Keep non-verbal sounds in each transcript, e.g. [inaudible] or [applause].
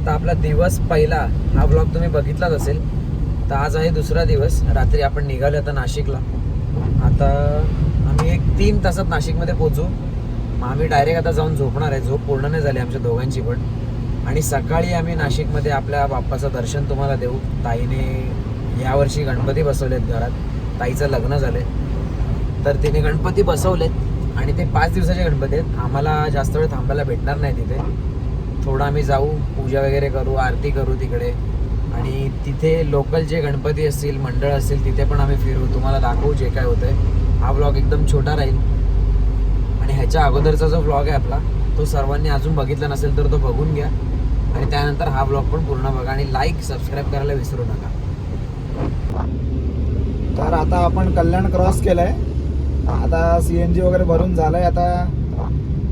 आता आपला दिवस पहिला हा ब्लॉग तुम्ही बघितलाच असेल तर आज आहे दुसरा दिवस. रात्री आपण निघालो आता नाशिकला. आता आम्ही एक तीन तासात नाशिकमध्ये पोहोचू. मग आम्ही डायरेक्ट आता जाऊन झोपणार आहे. झोप पूर्ण नाही झाली आमच्या दोघांची पण. आणि सकाळी आम्ही नाशिकमध्ये आपल्या बाप्पाचं दर्शन तुम्हाला देऊ. ताईने यावर्षी गणपती बसवलेत घरात. ताईचं लग्न झालंय. तर तिने गणपती बसवलेत आणि ते पाच दिवसाचे गणपती आहेत. आम्हाला जास्त वेळ थांबायला भेटणार नाही तिथे. थोडं आम्ही जाऊ पूजा वगैरे करू आरती करू तिकडे. आणि तिथे लोकल जे गणपती असतील मंडळ असतील तिथे पण आम्ही फिरू. तुम्हाला दाखवू जे काय होतंय. हा ब्लॉग एकदम छोटा राहील. आणि ह्याच्या अगोदरचा जो ब्लॉग आहे आपला तो सर्वांनी अजून बघितला नसेल तर तो बघून घ्या. आणि त्यानंतर हा ब्लॉग पण पूर्ण बघा आणि लाईक सबस्क्राईब करायला विसरू नका. तर आता आपण कल्याण क्रॉस केलंय. आता सी एन जी वगैरे भरून झालंय. आता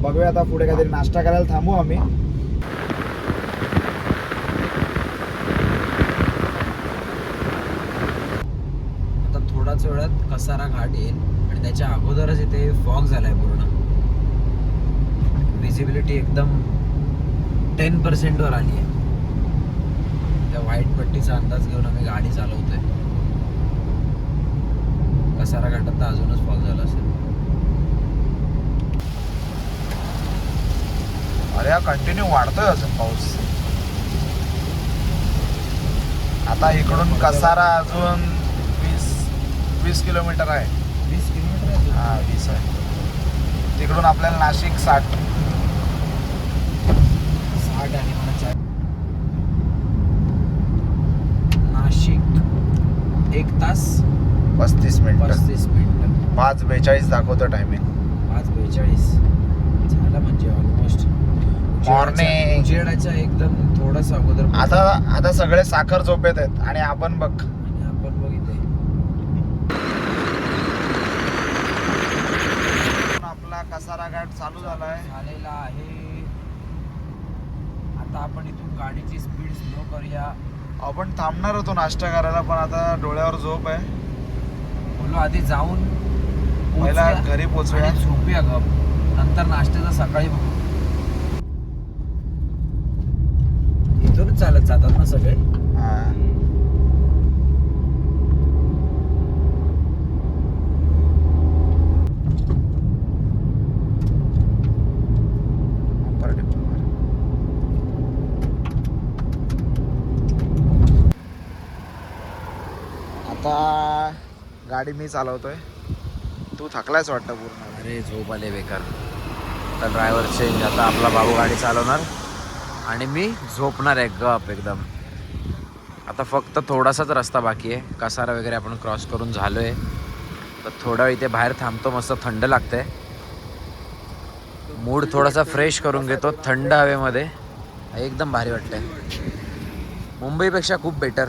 बघूया आता पुढे काहीतरी नाश्ता करायला थांबू आम्ही आता थोड्याच कसारा घाट येईल आणि त्याच्या अगोदरच इथे फॉग झालाय पूर्ण. विजिबिलिटी एकदम टेन पर्सेंटवर आली आहे त्या व्हाईट पट्टीचा अंदाज घेऊन आम्ही गाडी चालवतोय. कसारा घाटात तर अजूनच फॉग झाला असेल. अरे हा कंटिन्यू वाढतोय अजून पाऊस. आता इकडून कसारा अजून वीस किलोमीटर आहे. वीस किलोमीटर आहे. हा वीस आहे. तिकडून आपल्याला नाशिक साठ. साठ मला चार. नाशिक एक तास पस्तीस मिनिट. पस्तीस मिनिट. पाच बेचाळीस दाखवतो टायमिंग पाच बेचाळीस. झालं म्हणजे ऑलमोस्ट Morning. उजेडाच्या एकदम थोडस अगोदर आता आता सगळे साखर झोपेत आहेत आणि आपण बघ आणि आपण बघितले आपला कसारा घाट चालू झालाय. झालेला आहे. आता आपण इथून गाडीची स्पीड स्लो करूया. आपण थांबणार होतो नाश्ता करायला पण आता डोळ्यावर झोप आहे. बोलो आधी जाऊन पहिला पोहोचूया. घरी पोहोचूया. आणि झोपूया गप. नंतर नाश्त्याचं सकाळी बघू. इथूनच चालत जातात ना सगळे हा. बरं, डिपो वर. आता गाडी मी चालवतोय. तू थकलायच वाटतं पूर्ण. अरे झोप आले बेकार. आता ड्रायव्हर चेंज आता आपला भाऊ गाडी चालवणार. आणि मी झोपणार आहे गप एकदम. आता फक्त थोडासाच रस्ता बाकी आहे. कसारा वगैरे आपण क्रॉस करून झालो आहे तर थोडा इथे बाहेर थांबतो मस्त थंड लागतंय. मूड थोडासा फ्रेश करून घेतो थंड हवेमध्ये. एकदम भारी वाटतंय. मुंबईपेक्षा खूप बेटर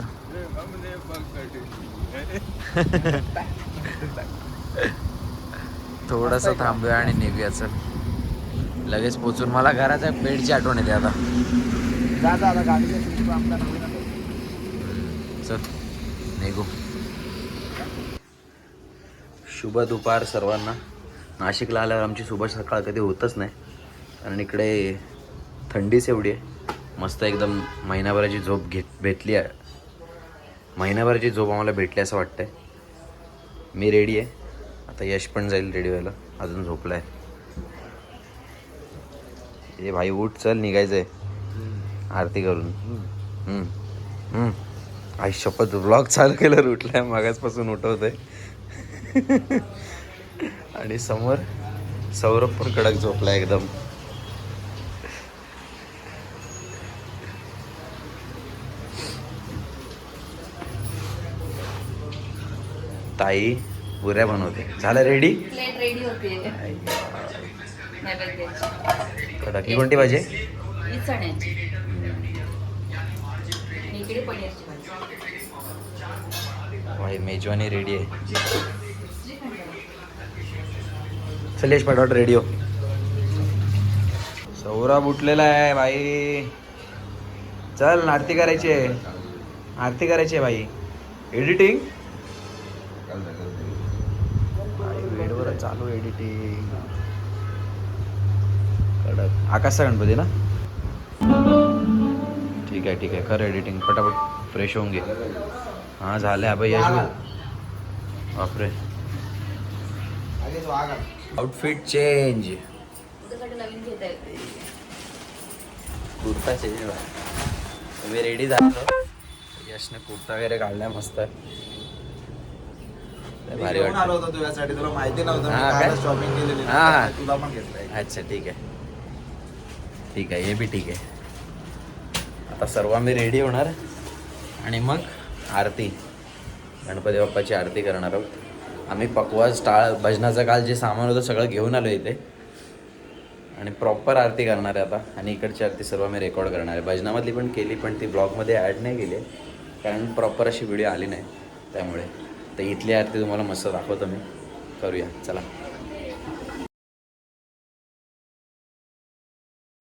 थोडंसं थांबूया आणि निघूया चल. लगेच पोचून मला घराच्या बेडची आठवण येते आता. चल निघू. शुभ दुपार सर्वांना. नाशिकला आल्यावर आमची शुभ सकाळ कधी होतच नाही. कारण इकडे थंडीच एवढी आहे. मस्त एकदम महिनाभराची झोप घेत भेटली आहे. महिनाभराची झोप आम्हाला भेटली असं वाटतंय. मी रेडी आहे. आता यश पण जाईल रेडी व्हायला. अजून झोपला आहे ए भाई उठ चल निघायचं आहे आरती करून. हम्म. आई शपथ ब्लॉग चालू केलं उठलाय. मागासपासून उठवत आहे [laughs] आणि समोर सौरभ पण कडक झोपला एकदम. ताई पुऱ्या बनवते. झालं रेडी प्लेट रेडी होते. नैवेद्याची कडक ही कोणती भाई मेजवानी रेडी आहे. चल यश पटापट रेडी हो. सौरभ उठलेला आहे भाई चल आरती करायची आहे. आरती करायची आहे भाई एडिटिंग चालू एडिटिंग कडक. आकाशचा गणपती ना? ठीक आहे ठीक आहे. कर एडिटिंग पटापट फ्रेश होऊन घे. हां झालं अबे यश बापरे. आउटफिट चेंज कुर्ता चेंज मी रेडी झालो. यशने कुर्ता वगैरे काढलाय मस्त आहे. भारी आलो होतो तुझ्यासाठी तुला माहिती नव्हतं हा, शॉपिंग केलेली. हा, हा. तुला पण घेतलंय. अच्छा ठीक आहे. ठीक आहे हे बी ठीक आहे. आता सर्व आम्ही रेडी होणार. आणि मग आरती गणपती बाप्पाची आरती करणार आहोत. आम्ही पकवास टाळ भजनाचं काल जे सामान होतं सगळं घेऊन आलो इथे. आणि प्रॉपर आरती करणार आहे आता. आणि इकडची आरती सर्व आम्ही रेकॉर्ड करणार आहे. भजनामधली पण केली पण ती ब्लॉगमध्ये ॲड नाही केली कारण प्रॉपर अशी व्हिडिओ आली नाही त्यामुळे. तर इथली आरती तुम्हाला मस्त दाखवतो मी. करूया चला.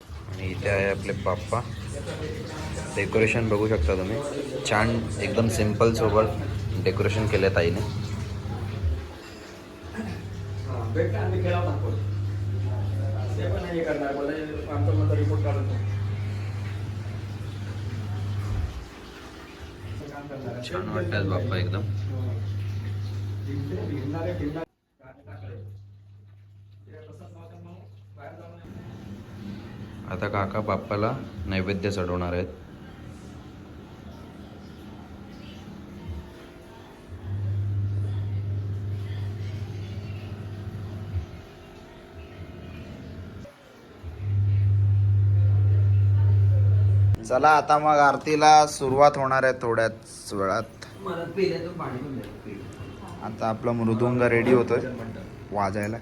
आणि इथे आहे आपले बाप्पा डेकोरेशन बघू शकता तुम्ही. छान एकदम सिंपल सोबत डेकोरेशन केलं ताईने. छान वाटतात बाप्पा एकदम. आता काका बाप्पाला नैवेद्य चढवणार आहेत. चला आता मग आरतीला सुरुवात होणार आहे थोड्याच वेळात. आता आपला मृदुंग रेडी होतोय. वाजायला.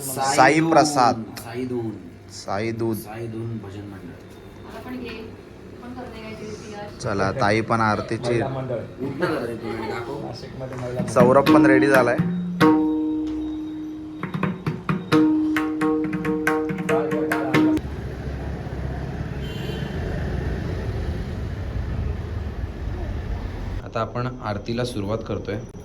साई प्रसाद. साई दून साई दूध साई दून भजन मंडळ. चला ताई पण आरतीची. सौरभ पण रेडी झालाय. आपण आरतीला सुरुवात करतोय. आहे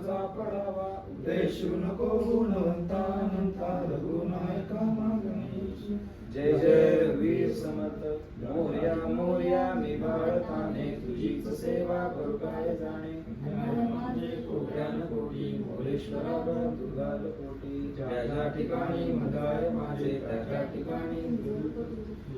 माझा पडावा. देशू नको गुणवंता अनंता रघुनायका जय जय वीर समर्थ. मोर्या मोर्या मी बाळताने तुझीच सेवा करू काय जाणे? माझे कोट्यान कोटी दुर्गाल कोटी. ज्या ठिकाणी मगाय माझे त्या ठिकाणी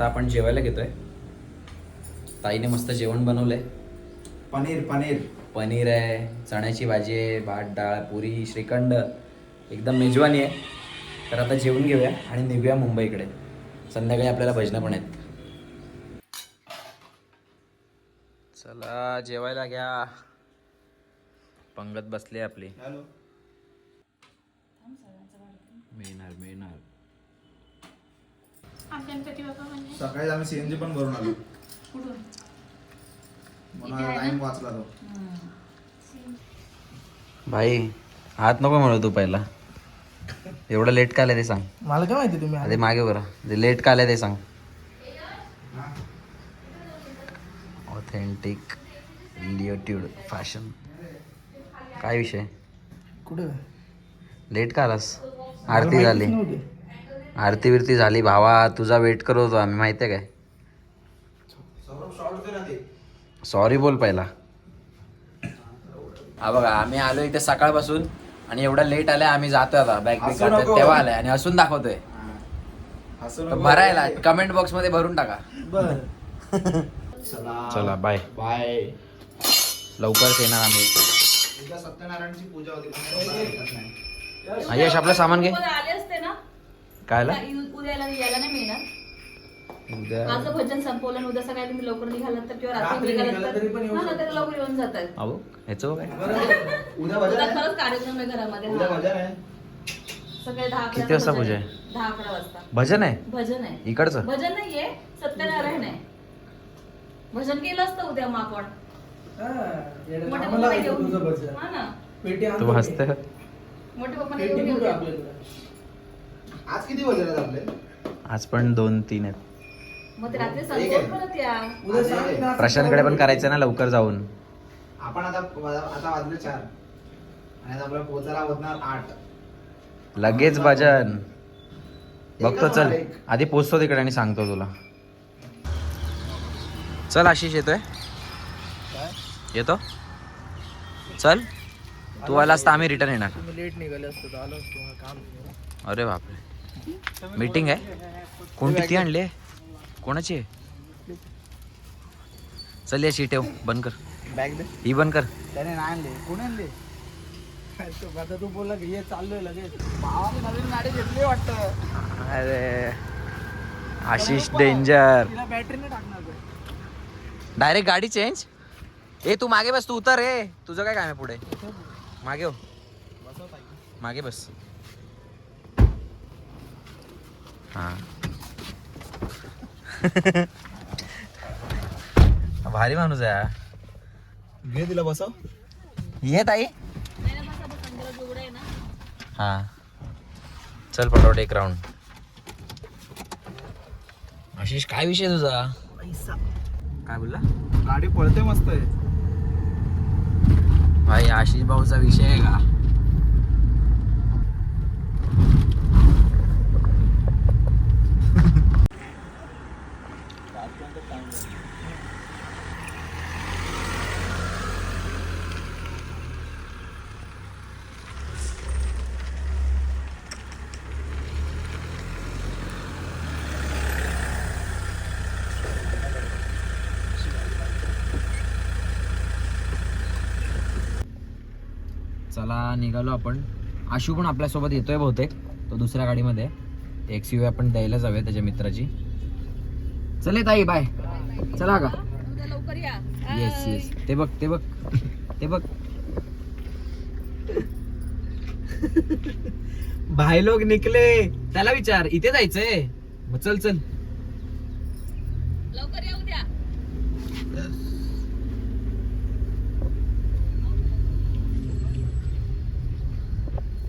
आता आपण जेवायला घेतोय. ताईने मस्त जेवण बनवलंय. पनीर पनीर. पनीर आहे चण्याची भाजी आहे भात डाळ पुरी श्रीखंड. एकदम मेजवानी आहे. तर आता जेवून घेऊया आणि निघूया मुंबईकडे. संध्याकाळी आपल्याला भजनं पण आहेत. चला जेवायला घ्या. पंगत बसली आपली. मिळणार मिळणार. आमच्या म्हणजे. सकाळी आम्ही सीएनजी पण भरून आलो. कुठून? टाइम वाचला तो. भाई हात नको म्हणू तू पहिला. एवढं लेट का आलं ते सांग. मला काय माहिती तुम्ही अरे मागे बरं ते लेट का आलं ते सांग. ऑथेंटिक लिओट्यूड फॅशन काय विषय? कुठे? लेट का आलास? आरती झाली. आरती बिरती झाली भावा तुझा वेट करत होतो आम्ही माहिती आहे काय सॉरी बोल पहिला. हा बघा आम्ही आलो इथे सकाळपासून आणि एवढा लेट आलाय आम्ही जातोय आता. Bag big. तेव्हा आलाय आणि हसून दाखवतोय. भरायला कमेंट बॉक्समध्ये भरून टाका. बर. चला. चला बाय बाय लवकरच येणार आम्ही. सत्यनारायणची पूजा होती. यश आपलं सामान घे. कायला? उद्याला यायला नाही मिळणार. माझं भजन संपवलं उद्या सकाळी तुम्ही लवकर निघालात तर किंवा रात्री निघालात तर हा लवकर येऊन जातात अहो ह्याचं काय उद्या खरंच कार्यक्रम आहे घरामध्ये उद्या. भजन आहे? सकाळी दहा किती वाजता पूजा आहे. दहा अकरा वाजता. भजन आहे? भजन आहे. इकडचं? भजन नाहीये सत्यनारायण आहे. भजन केलं असतं उद्या मग आपण. मोठे पप्पा घेऊन. हा ना. तू. हसते मोठे घेऊन आपल्याकडे? आज किती आपले? आज पण दोन तीन आहेत. मग ते रात्री ठीक आहे. संपवून परत या. उद्या सांग ना. प्रशांतकडे पण करायचं ना लवकर जाऊन. आपण आता आता वाजले चार. आणि आता आपल्याला पोहोचायला होणार आठ. लगेच भजन. बघतो चल. आधी पोचतो तिकडे आणि सांगतो तुला. चल आशिष येतोय. येतो. चल. तू आलास तर आम्ही रिटर्न येणार. लेट निघाले असतो आलो असतो काम. अरे बापरे. मीटिंग आहे. कोण किती आणले? कोणाची? आहे चल याची ठेव बंद कर. बॅग दे. ही बंद कर. त्याने नाही आणले. कोण आणले? तो आता तू बोलला की ये चाललोय लगेच. भावाने नवीन गाडी घेतली वाटतं. अरे आशिष डेंजर बॅटरीने टाकणार. डायरेक्ट गाडी चेंज ए तू मागे बस तू उतर रे तुझं काय काम आहे पुढे? मागे हो. मागे बस. हा. [laughs] भारी माणूस आहे. घे तिला बसव. ये ताई. हा. चल पटावट एक राऊंड आशिष काय विषय तुझा? काय बोलला? गाडी पळते मस्त आहे. भाई आशिष भाऊचा विषय आहे का? चला निघालो आपण. आशू पण आपल्यासोबत येतोय बहुतेक तो दुसऱ्या गाडीमध्ये. एक्स यू आपण द्यायला जाऊया त्याच्या मित्राची. चले ताई बाय चला का येस येस ते बघ ते बघ. ते बघ. [laughs] भाई लोग निकले. त्याला विचार इथे जायचंय. मग चल चल लवकर या उद्या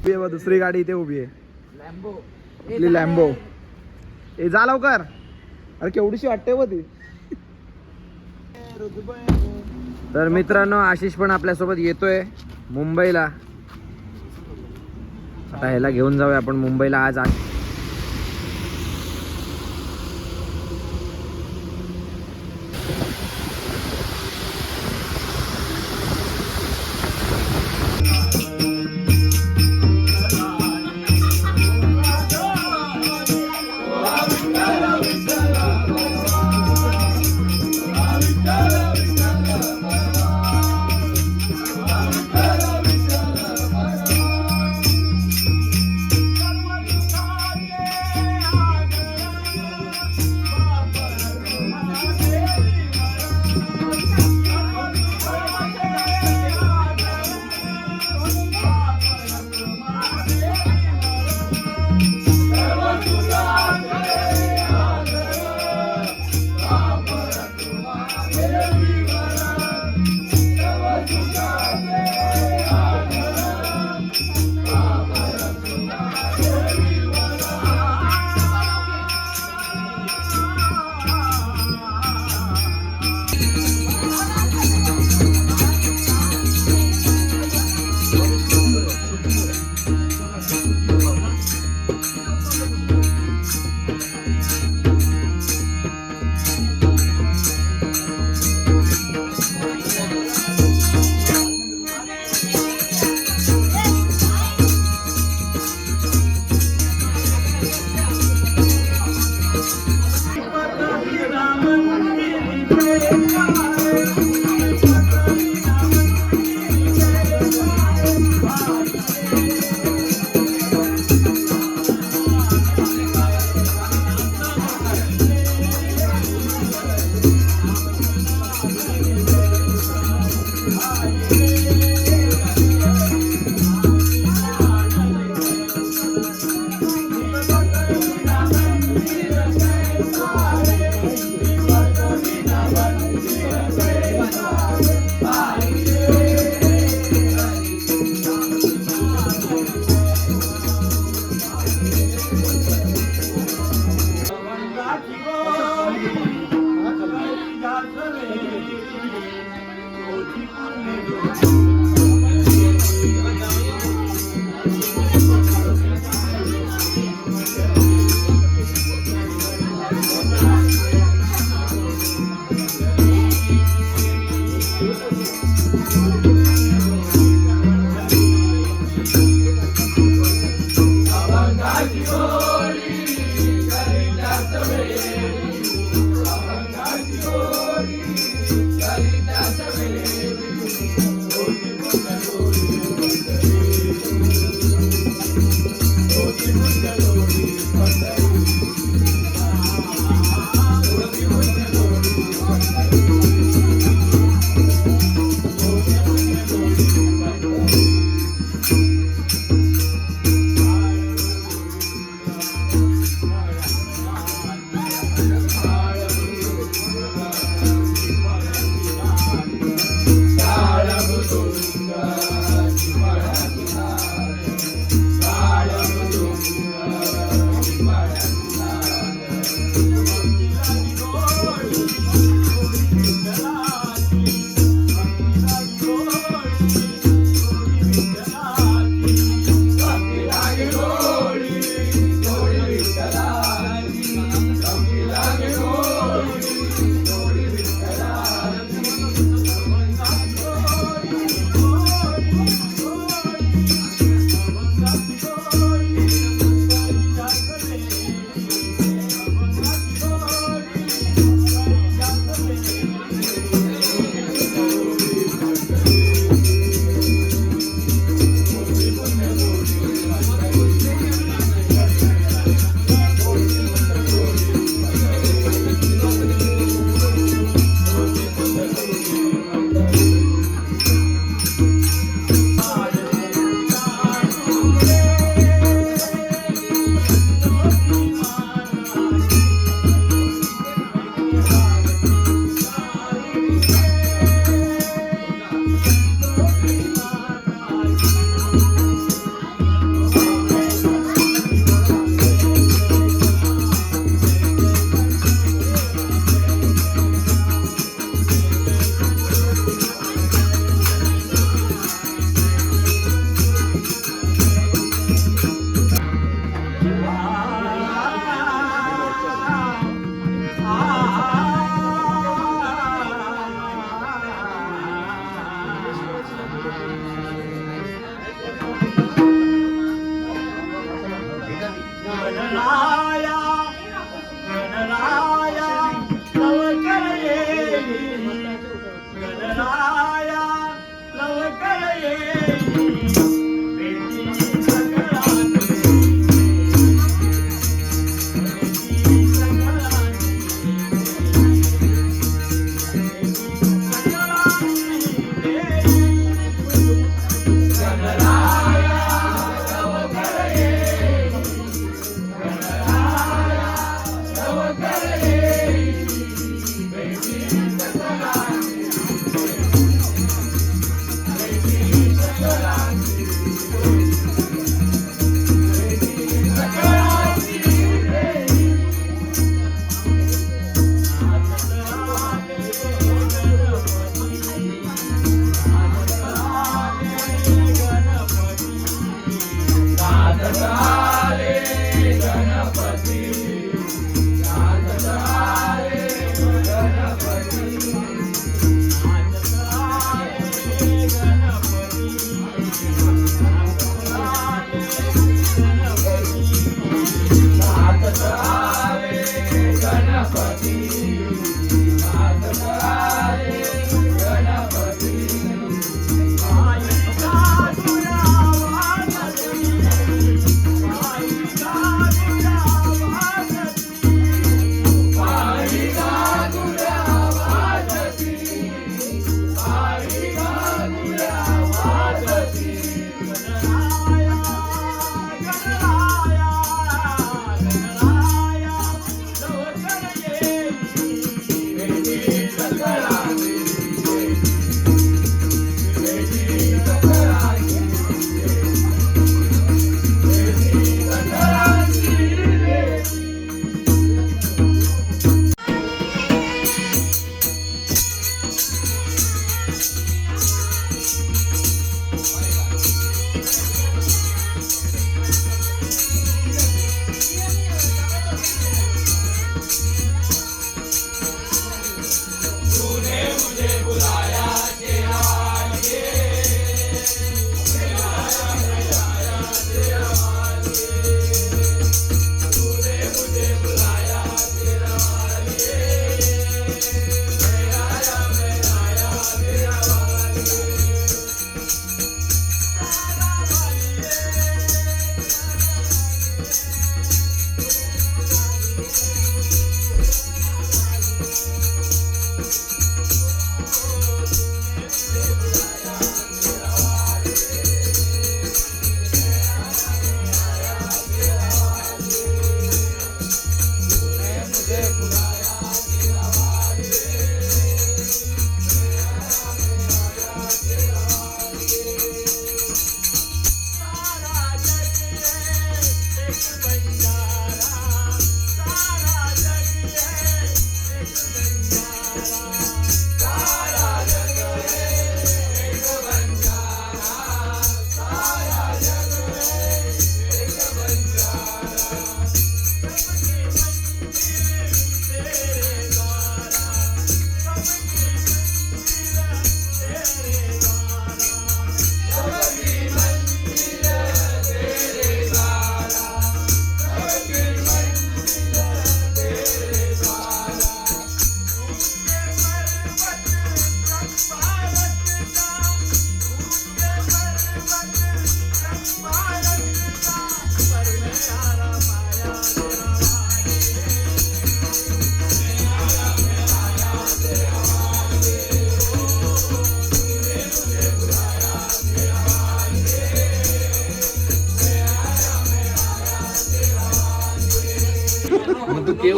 उभी आहे दुसरी गाडी इथे उभी आहे. आपली लॅम्बो ए जा लवकर. अरे केवढीशी वाटते बघ ती. तर मित्रांनो आशिष पण आपल्यासोबत येतोय मुंबईला. आता ह्याला घेऊन जाऊया आपण मुंबईला. आज आ-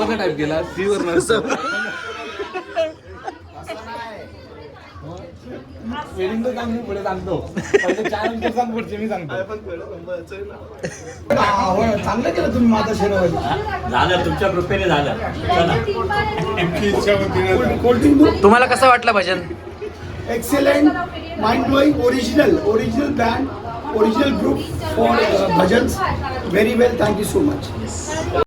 केवरचा टाईप केला सी वर वेडिंग सांग मी पुढे सांगतो. पहिले चार अंक सांग पुढचे मी सांगतो. हा, होय, चांगलं केलं तुम्ही माझा शेरवाली. झालं तुमच्या कृपेने झालं. चला. कोल्ड्रिंक दूध तुम्हाला कसं वाटलं भजन? Excellent mind blowing original original band original group for bhajans very well thank you so much